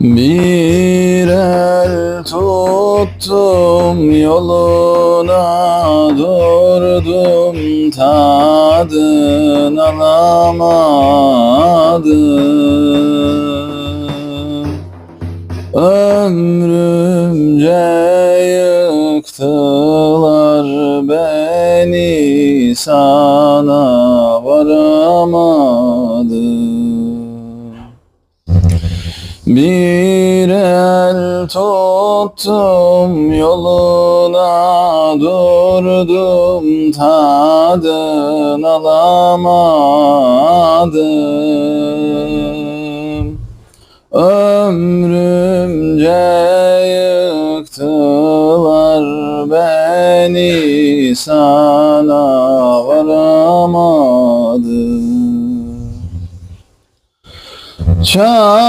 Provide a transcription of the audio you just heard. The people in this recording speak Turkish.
Bir el tuttum yoluna durdum tadın alamadım. Ömrümce yıktılar beni sana varamadım bir el tuttum yoluna durdum tadın alamadım. Ömrümce yıktılar beni sana varamadım. Çağ